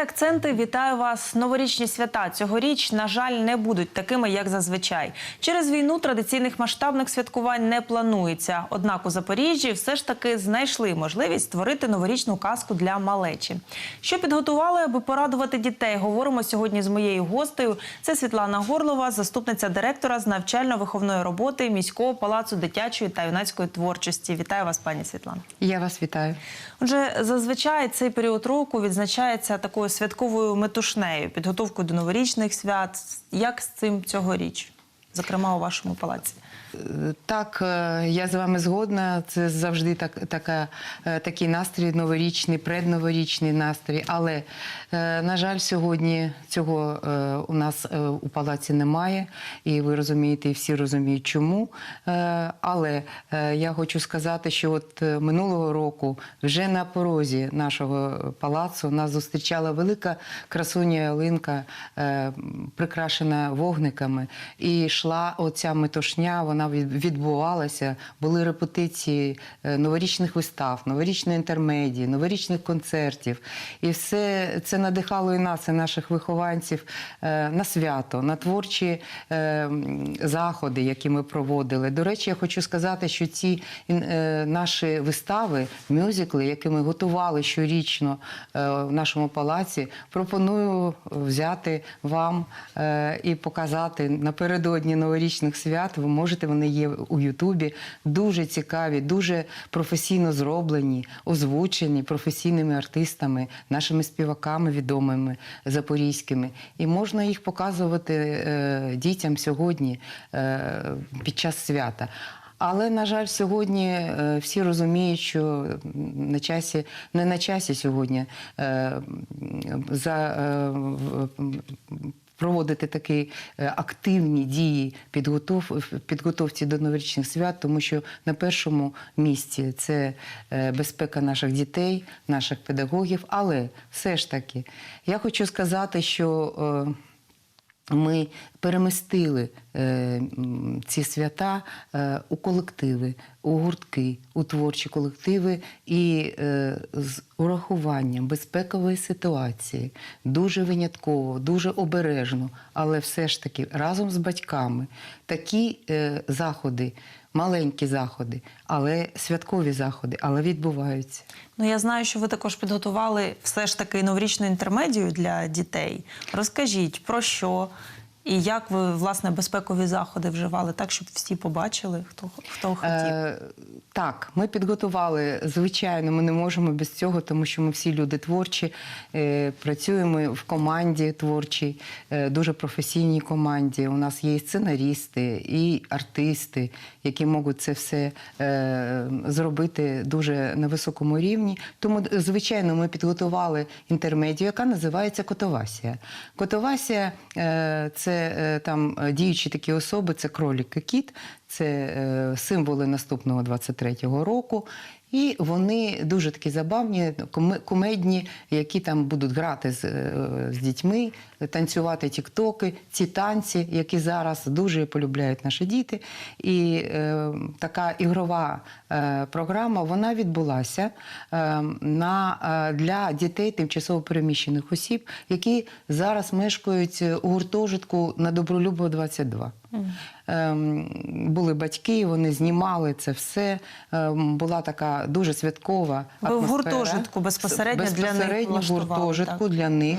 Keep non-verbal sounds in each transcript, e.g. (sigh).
Це акценти. Вітаю вас. Новорічні свята цьогоріч, на жаль, не будуть такими, як зазвичай. Через війну традиційних масштабних святкувань не планується. Однак у Запоріжжі все ж таки знайшли можливість створити новорічну казку для малечі. Що підготували, аби порадувати дітей? Говоримо сьогодні з моєю гостею. Це Світлана Горлова, заступниця директора з навчально-виховної роботи міського палацу дитячої та юнацької творчості. Вітаю вас, пані Світлана. Я вас вітаю. Отже, зазвичай цей період року відзначається такою святковою метушнею, підготовкою до новорічних свят. Як з цим цьогоріч, зокрема у вашому палаці? Так, е, я з вами згодна. Це завжди так, така, е, такий настрій новорічний, предноворічний настрій. Але, е, на жаль, сьогодні цього у нас у палаці немає, і ви розумієте, і всі розуміють, чому. Але я хочу сказати, що от минулого року вже на порозі нашого палацу нас зустрічала велика красуня ялинка, прикрашена вогниками, і йшла оця метушня. Вона від- відбувалася. Були репетиції е, новорічних вистав, новорічної інтермедії, новорічних концертів. І все це надихало і нас, і наших вихованців е, на свято, на творчі е, заходи, які ми проводили. До речі, я хочу сказати, що ці наші вистави, мюзикли, які ми готували щорічно в нашому палаці, пропоную взяти вам і показати напередодні новорічних свят. Ви можете, вони є у Ютубі. Дуже цікаві, дуже професійно зроблені, озвучені професійними артистами, нашими співаками відомими запорізькими. І можна їх показувати е, дітям сьогодні е, під час свята. Але на жаль, сьогодні е, всі розуміють, що на часі не на часі сьогодні е, за е, проводити такі е, активні дії підготов, підготовці до новорічних свят, тому що на першому місці це е, безпека наших дітей, наших педагогів. Але все ж таки, я хочу сказати, що. е, ми перемістили е, ці свята е, у колективи, у гуртки, у творчі колективи і е, з урахуванням безпекової ситуації дуже винятково, дуже обережно, але все ж таки разом з батьками такі заходи, маленькі заходи, але святкові заходи, але відбуваються. Ну я знаю, що ви також підготували все ж таки новорічну інтермедію для дітей. Розкажіть про що і як ви власне безпекові заходи вживали, так щоб всі побачили, хто хто хотів. Е, так, ми підготували. Звичайно, ми не можемо без цього, тому що ми всі люди творчі, е, працюємо в команді творчій, е, дуже професійній команді. У нас є і сценарісти, і артисти, які можуть це все е, зробити дуже на високому рівні. Тому, звичайно, ми підготували інтермедію, яка називається Котовасія. Котовасія е, це е, там е, діючі такі особи, це кролік і кіт, це е, символи наступного 23-го року. І вони дуже такі забавні, кумедні, які там будуть грати з, е, з дітьми, танцювати тіктоки, ці танці, які зараз дуже полюбляють наші діти. І е, така ігрова е, програма вона відбулася е, на, е, для дітей тимчасово переміщених осіб, які зараз мешкають у гуртожитку на Добролюбова 22. Ем, були батьки, вони знімали це все. Ем, була така дуже святкова Ви в гуртожитку безпосередньо для них влаштували, гуртожитку так? для них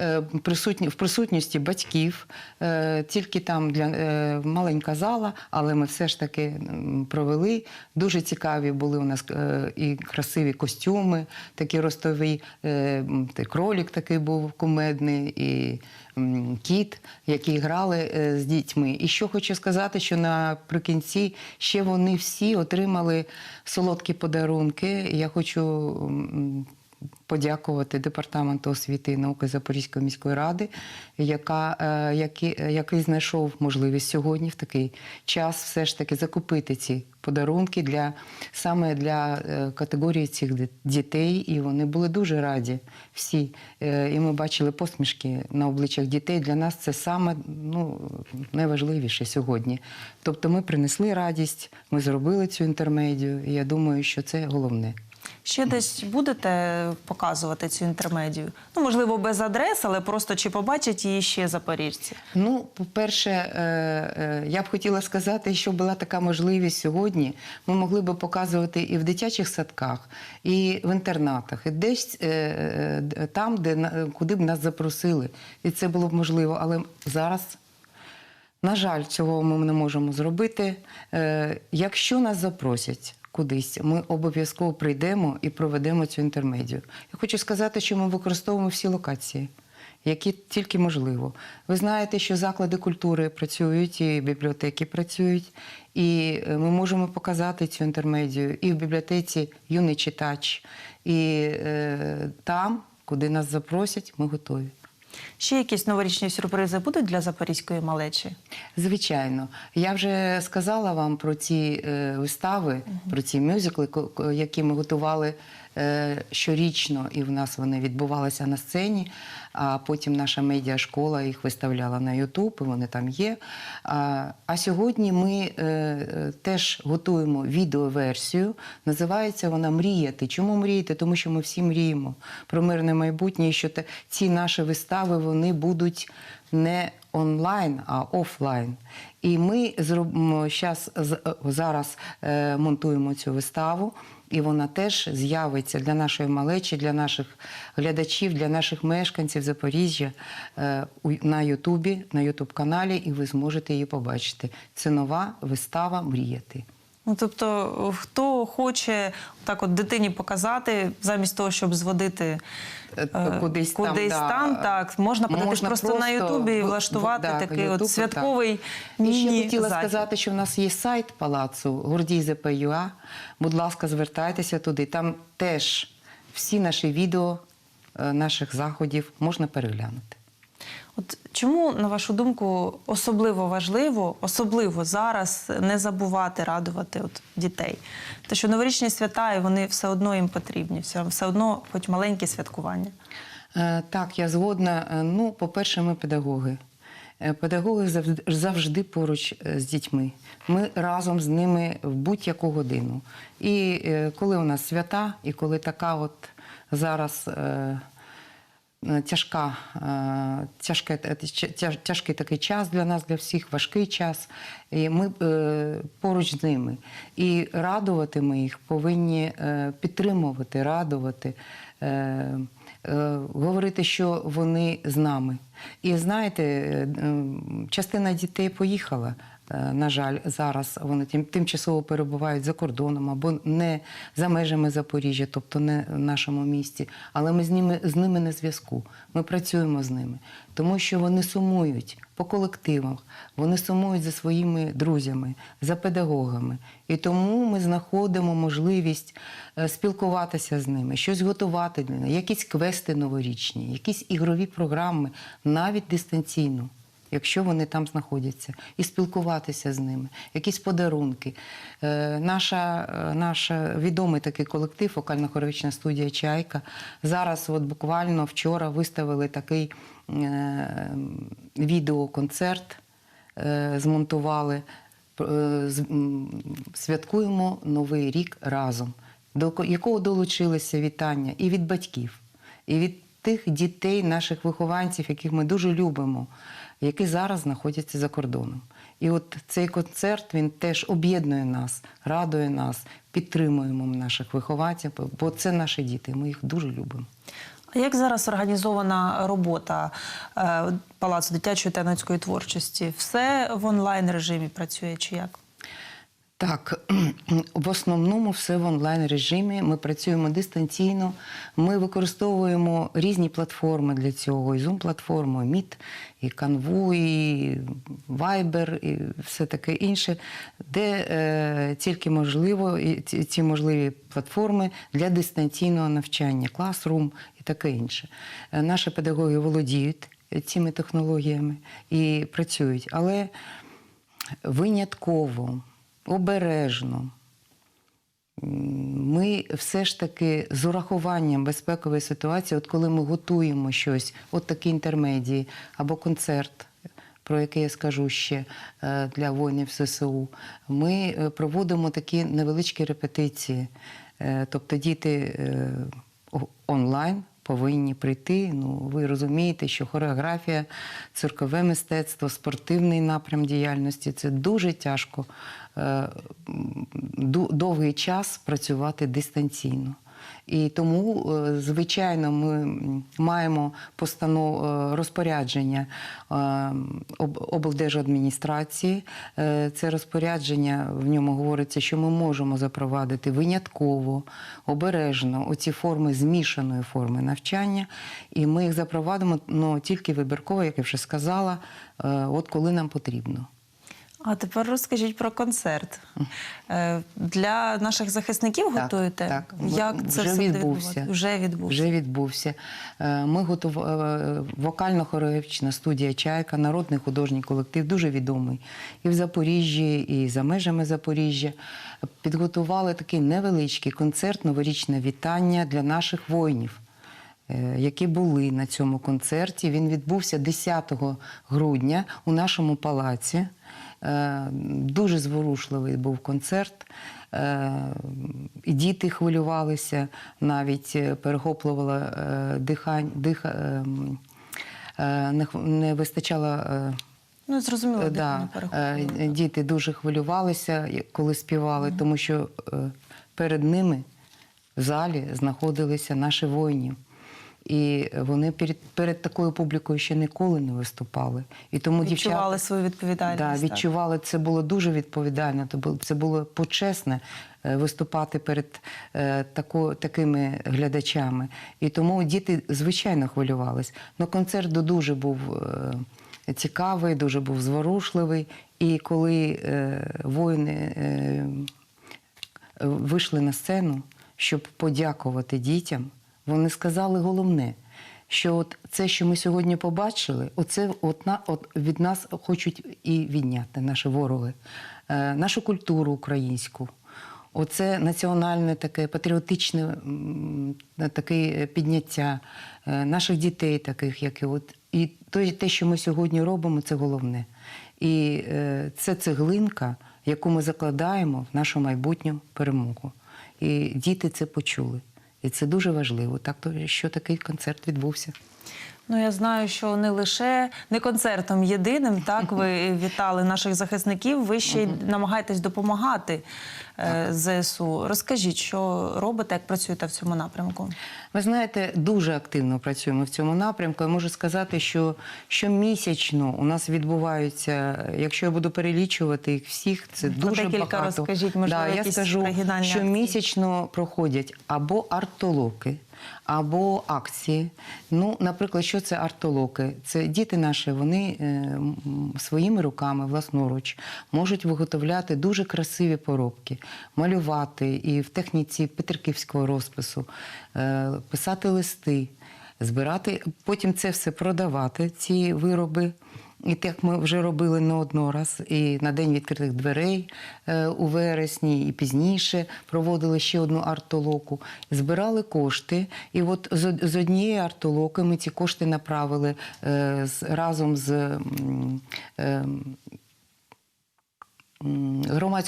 е, присутні в присутності батьків. Е, Тільки там для е, маленька зала, але ми все ж таки провели. Дуже цікаві були у нас е, і красиві костюми, такі ростові. Кролік такий був кумедний і кіт, які грали е, з дітьми. І що хочу сказати, що наприкінці ще вони всі отримали солодкі подарунки. Я хочу. Подякувати департаменту освіти і науки Запорізької міської ради, яка, е, який, який знайшов можливість сьогодні в такий час все ж таки закупити ці подарунки для саме для е, категорії цих дітей, і вони були дуже раді всі. Е, І ми бачили посмішки на обличчях дітей. Для нас це саме ну, найважливіше сьогодні. Тобто ми принесли радість, ми зробили цю інтермедію, і я думаю, що це головне. Ще десь будете показувати цю інтермедію? Ну, можливо, без адрес, але просто чи побачать її ще запоріжці? Ну, по-перше, е, е, я б хотіла сказати, що була така можливість сьогодні. Ми могли би показувати і в дитячих садках, і в інтернатах, і десь е, там, де куди б нас запросили. І це було б можливо. Але зараз, на жаль, цього ми не можемо зробити. Якщо нас запросять. Кудись ми обов'язково прийдемо і проведемо цю інтермедію. Я хочу сказати, що ми використовуємо всі локації які тільки можливо. Ви знаєте, що заклади культури працюють, і бібліотеки працюють, і е, ми можемо показати цю інтермедію і в бібліотеці юний читач, і е, там, куди нас запросять, ми готові. Ще якісь новорічні сюрпризи будуть для запорізької малечі? Звичайно, я вже сказала вам про ці е, вистави, про ці мюзикли, які ми готували щорічно, і в нас вони відбувалися на сцені. А потім наша медіашкола їх виставляла на Ютуб, і вони там є. А, сьогодні ми е, е, теж готуємо відеоверсію. Називається вона Мріяти. Чому мріяти? Тому що ми всі мріємо про мирне майбутнє, і що ці наші вистави вони будуть не онлайн, а офлайн. І ми зробимо е, зараз е, монтуємо цю виставу, і вона теж з'явиться для нашої малечі, для наших глядачів, для наших мешканців Запоріжжя е, на Ютубі, на Ютуб-каналі, і ви зможете її побачити. Це нова вистава Мріяти. Ну, тобто, хто хоче так от дитині показати, замість того, щоб зводити Е, е, кудись там, кудись да. так, можна подивитись Можна просто, на Ютубі і влаштувати так, такий Ютуб, от святковий так. І ще хотіла захід. сказати, що в нас є сайт палацу гордій.зп.ua. Будь ласка, звертайтеся туди. Там теж всі наші відео е, наших заходів можна переглянути. От чому, на вашу думку, особливо важливо, особливо зараз не забувати радувати от дітей? Те, що новорічні свята, і вони все одно їм потрібні, все, одно, хоч маленькі святкування. Е, Так, я згодна. Е, Ну, по-перше, ми педагоги. Е, Педагоги завжди, поруч з дітьми. Ми разом з ними в будь-яку годину. І коли у нас свята, і коли така от зараз. Е, Тяжка, е, тяжке, е, тя- тя- тяжкий такий час для нас, для всіх, важкий час. І ми поруч з ними. І радувати ми їх повинні підтримувати, радувати, говорити, що вони з нами. І знаєте, частина дітей поїхала. Е, На жаль, зараз вони тим, тимчасово перебувають за кордоном або не за межами Запоріжжя, тобто не в нашому місті. Але ми з ними, з ними на зв'язку. Ми працюємо з ними, тому що вони сумують по колективах, вони сумують за своїми друзями, за педагогами. І тому ми знаходимо можливість е, спілкуватися з ними, щось готувати для них, якісь квести новорічні, якісь ігрові програми, навіть дистанційно якщо вони там знаходяться, і спілкуватися з ними, якісь подарунки. Е, наша, е, наш відомий такий колектив, вокально-хоровична студія Чайка. Зараз, от буквально вчора, виставили такий е, відеоконцерт, змонтували. Святкуємо Новий рік разом, до ко- якого долучилися вітання і від батьків, і від тих дітей, наших вихованців, яких ми дуже любимо, які зараз знаходяться за кордоном. І от цей концерт він теж об'єднує нас, радує нас, підтримуємо наших вихованців, бо це наші діти. Ми їх дуже любимо. А як зараз організована робота е, Палацу дитячої та юнацької творчості? Все в онлайн режимі працює чи як? Так, (clears throat) в основному все в онлайн режимі. Ми працюємо дистанційно. Ми використовуємо різні платформи для цього: і Zoom-платформу, і Meet, і Canvu, і Viber, і все таке інше, де е, тільки можливо і ці, ці можливі платформи для дистанційного навчання, Classroom і таке інше. Е, наші педагоги володіють цими технологіями і працюють, але винятково, обережно. Ми все ж таки з урахуванням безпекової ситуації, от коли ми готуємо щось, от такі інтермедії або концерт, про який я скажу ще е, для воїнів ЗСУ, ми е, проводимо такі невеличкі репетиції. Е, Тобто діти онлайн повинні прийти. Ну, ви розумієте, що хореографія, циркове мистецтво, спортивний напрям діяльності це дуже тяжко е, довгий час працювати дистанційно. І тому, е, звичайно, ми маємо постанов е, розпорядження е, об- облдержадміністрації. Це розпорядження в ньому говориться, що ми можемо запровадити винятково, обережно оці форми змішаної форми навчання. І ми їх запровадимо ну, тільки вибірково, як я вже сказала, от коли нам потрібно. А тепер розкажіть про концерт. Е, Для наших захисників Так, готуєте? так. Як Вже це все відбувся. Вже відбувся. Вже відбувся. Е, Ми готув... е, вокально-хореографічна студія Чайка, народний художній колектив, дуже відомий і в Запоріжжі, і за межами Запоріжжя. Підготували такий невеличкий концерт, новорічне вітання для наших воїнів. Які були на цьому концерті. Він відбувся 10 грудня у нашому палаці. Дуже зворушливий був концерт. Е, І діти хвилювалися, навіть перехоплювало е, дихань, диха, е, не, вистачало. Ну, зрозуміло, да, діти дуже хвилювалися, коли співали, тому що перед ними в залі знаходилися наші воїни. І вони перед, перед такою публікою ще ніколи не виступали. І тому Відчували дівчата свою відповідальність. да, так. відчували, це було дуже відповідально. Це було, це було почесне е, виступати перед е, тако, такими глядачами. І тому діти, звичайно, хвилювались. Но концерт дуже був е, цікавий, дуже був зворушливий. І коли е, воїни е, вийшли на сцену, щоб подякувати дітям, вони сказали головне, що от це, що ми сьогодні побачили, оце от на, от від нас хочуть і відняти наші вороги, е, нашу культуру українську. Оце національне таке патріотичне таке підняття е, наших дітей, таких, як і от. І те, що ми сьогодні робимо, це головне. І е, це цеглинка, яку ми закладаємо в нашу майбутню перемогу. І діти це почули. І це дуже важливо. Так то, що такий концерт відбувся. Ну, я знаю, що не лише не концертом єдиним, (laughs) так ви вітали наших захисників. Ви ще й намагаєтесь допомагати е, ЗСУ. Розкажіть, що робите, як працюєте в цьому напрямку? Ви знаєте, дуже активно працюємо в цьому напрямку. Я можу сказати, що щомісячно у нас відбуваються, якщо я буду перелічувати їх всіх, це Про дуже декілька багато. розкажіть, можливо, да, я якісь скажу, оригінальні що акції? місячно проходять або артолоки, або акції. Ну, наприклад, що це артолоки? Це діти наші, вони е, своїми руками, власноруч, можуть виготовляти дуже красиві поробки, малювати і в техніці петриківського розпису, е, писати листи, збирати, потім це все продавати, ці вироби. І так ми вже робили не одно раз, і на день відкритих дверей е, у вересні, і пізніше проводили ще одну артолоку. Збирали кошти. І от з, однієї артолоки ми ці кошти направили е, разом з.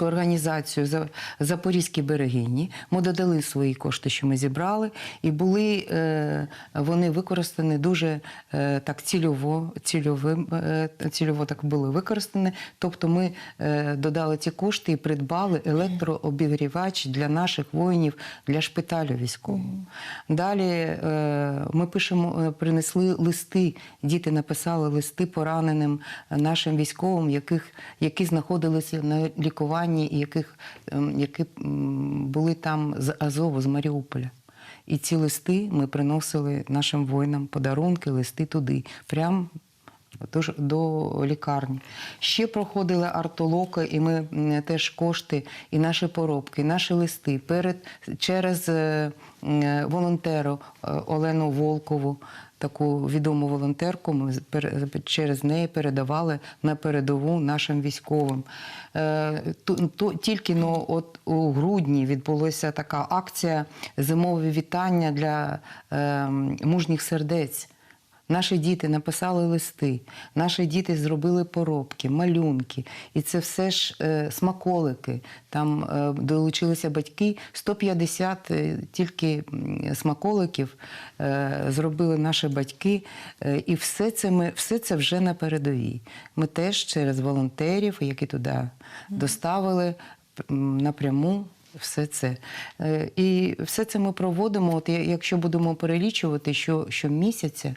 Організацією «За- Запорізькі берегині. Ми додали свої кошти, що ми зібрали, і були е, вони використані дуже е, так цільово, цільовим, е, цільово так були використані. Тобто ми додали ці кошти і придбали електрообігрівач для наших воїнів для шпиталю військового. Далі ми пишемо, принесли листи. Діти написали листи пораненим нашим військовим, яких, які знаходилися на лікуванні яких, ем, які були там з Азову, з Маріуполя. І ці листи ми приносили нашим воїнам подарунки, листи туди, прямо до, лікарні. Ще проходили артолоки, і ми теж кошти, і наші поробки, і наші листи перед, через е, волонтеру е, Олену Волкову, таку відому волонтерку, ми через неї передавали на передову нашим військовим. Е, Тільки ну, от у грудні відбулася така акція зимові вітання для е, мужніх сердець. Наші діти написали листи, наші діти зробили поробки, малюнки. І це все ж е, смаколики. Там е, долучилися батьки. 150 е, тільки смаколиків е, зробили наші батьки. Е, і все це, ми, все це вже на передовій. Ми теж через волонтерів, які туди доставили напряму. Все це. Е, І все це ми проводимо, от якщо будемо перелічувати що, щомісяця,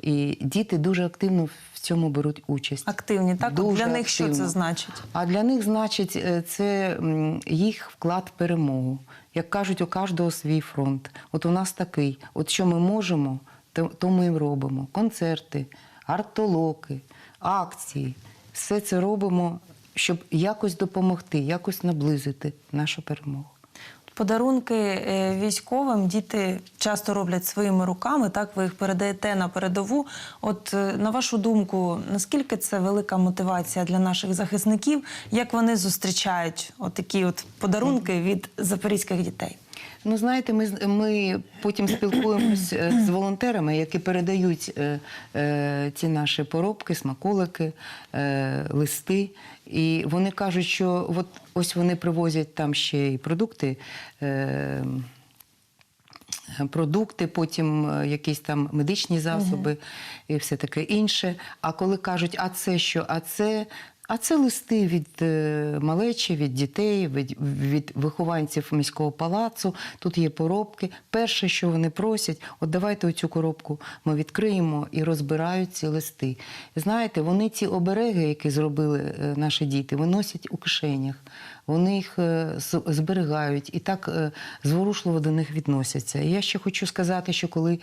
і діти дуже активно в цьому беруть участь. Активні, так? Дуже Для них що це значить? А для них, значить, е, це їх вклад в перемогу. Як кажуть, у кожного свій фронт. От у нас такий. От що ми можемо, то, то ми і робимо. Концерти, арт-толоки, акції. Все це робимо, щоб якось допомогти, якось наблизити нашу перемогу. Подарунки е, військовим діти часто роблять своїми руками, так ви їх передаєте на передову. От е, на вашу думку, наскільки це велика мотивація для наших захисників? Як вони зустрічають отакі от подарунки від запорізьких дітей? Ну, знаєте, ми, ми потім спілкуємось е, з волонтерами, які передають е, е, ці наші поробки, смаколики, е, листи. І вони кажуть, що от ось вони привозять там ще й продукти. Е, Продукти, потім е, якісь там медичні засоби і все таке інше. А коли кажуть, а це що? А це, а це листи від е, малечі, від дітей, від, від вихованців міського палацу. Тут є поробки. Перше, що вони просять, от давайте оцю коробку ми відкриємо і розбирають ці листи. Знаєте, вони ці обереги, які зробили е, наші діти, виносять у кишенях. Вони їх е, зберігають і так зворушливо до них відносяться. Я ще хочу сказати, що коли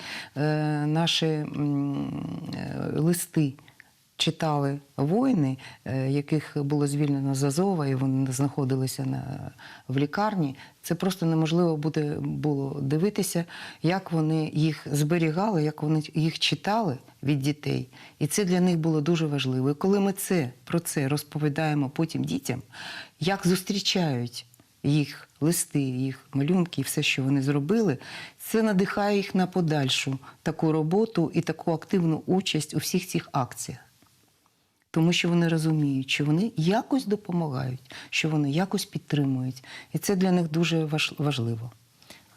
наші листи читали воїни, е, яких було звільнено з Азова, і вони знаходилися на, в лікарні, це просто неможливо буде було дивитися, як вони їх зберігали, як вони їх читали від дітей. І це для них було дуже важливо. І коли ми це, про це розповідаємо потім дітям, як зустрічають їх листи, їх малюнки і все, що вони зробили, це надихає їх на подальшу таку роботу і таку активну участь у всіх цих акціях. Тому що вони розуміють, що вони якось допомагають, що вони якось підтримують. І це для них дуже важливо.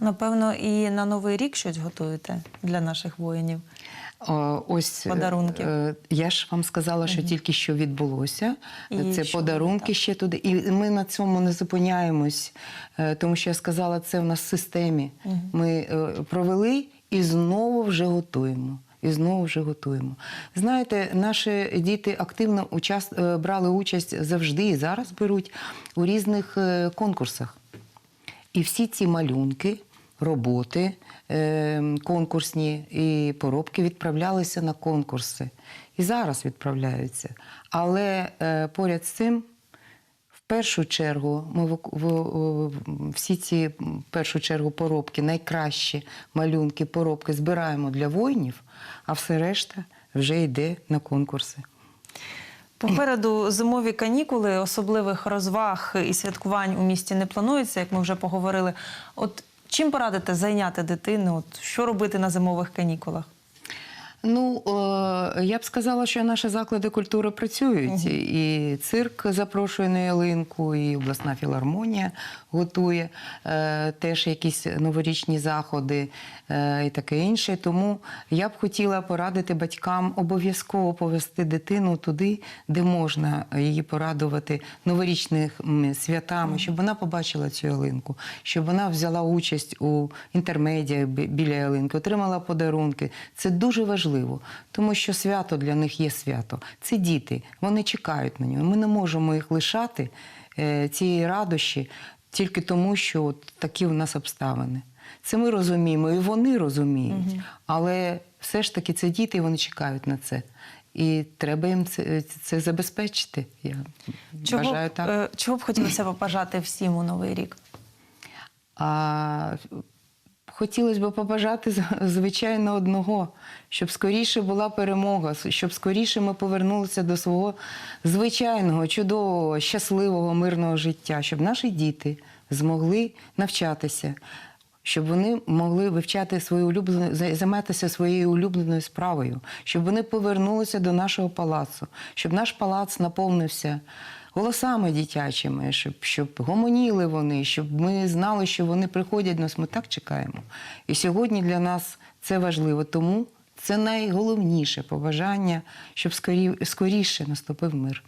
Напевно, і на новий рік щось готуєте для наших воїнів. Ось е, Подарунки. Я ж вам сказала, що тільки що відбулося. І це що подарунки ще туди. І ми на цьому не зупиняємось, е, тому що я сказала, це в нас в системі. Ми е, провели і знову вже готуємо. І знову вже готуємо. Знаєте, наші діти активно учас... е, брали участь завжди і зараз беруть у різних е, конкурсах. І всі ці малюнки, роботи е, конкурсні і поробки відправлялися на конкурси. І зараз відправляються. Але поряд з цим, першу чергу, ми в- всі ці в першу чергу поробки, найкращі малюнки, поробки збираємо для воїнів, а все решта вже йде на конкурси. Попереду зимові канікули, особливих розваг і святкувань у місті не планується, як ми вже поговорили. От чим порадите зайняти дитину? От що робити на зимових канікулах? Ну, е, я б сказала, що наші заклади культури працюють. І цирк запрошує на ялинку, і обласна філармонія готує е, теж якісь новорічні заходи е, і таке інше. Тому я б хотіла порадити батькам обов'язково повести дитину туди, де можна її порадувати новорічними святами, щоб вона побачила цю ялинку, щоб вона взяла участь у інтермедіях біля ялинки, отримала подарунки. Це дуже важливо, тому що свято для них є свято. Це діти, вони чекають на нього. Ми не можемо їх лишати е, цієї радощі тільки тому, що от такі у нас обставини. Це ми розуміємо, і вони розуміють. Але все ж таки це діти, і вони чекають на це. І треба їм це, це забезпечити. Я Чого, вважаю б, так. е, чого б хотілося побажати всім у новий рік? А хотілося б побажати звичайно одного, щоб скоріше була перемога, щоб скоріше ми повернулися до свого звичайного, чудового, щасливого, мирного життя, щоб наші діти змогли навчатися щоб вони могли вивчати свою улюблену, займатися своєю улюбленою справою, щоб вони повернулися до нашого палацу, щоб наш палац наповнився голосами дитячими, щоб, щоб гомоніли вони, щоб ми знали, що вони приходять нас. Ми так чекаємо. І сьогодні для нас це важливо. Тому це найголовніше побажання, щоб скорі, скоріше наступив мир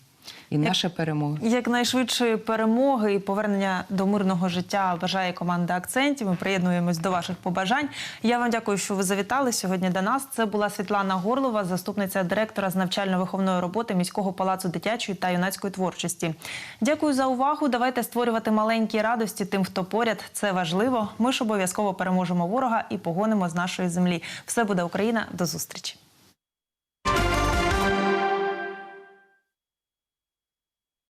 і наша перемога. Якнайшвидшої перемоги і повернення до мирного життя бажає команда акцентів. Ми приєднуємось до ваших побажань. Я вам дякую, що ви завітали сьогодні до нас. Це була Світлана Горлова, заступниця директора з навчально-виховної роботи міського палацу дитячої та юнацької творчості. Дякую за увагу. Давайте створювати маленькі радості тим, хто поряд. Це важливо. Ми ж обов'язково переможемо ворога і погонимо з нашої землі. Все буде Україна. До зустрічі.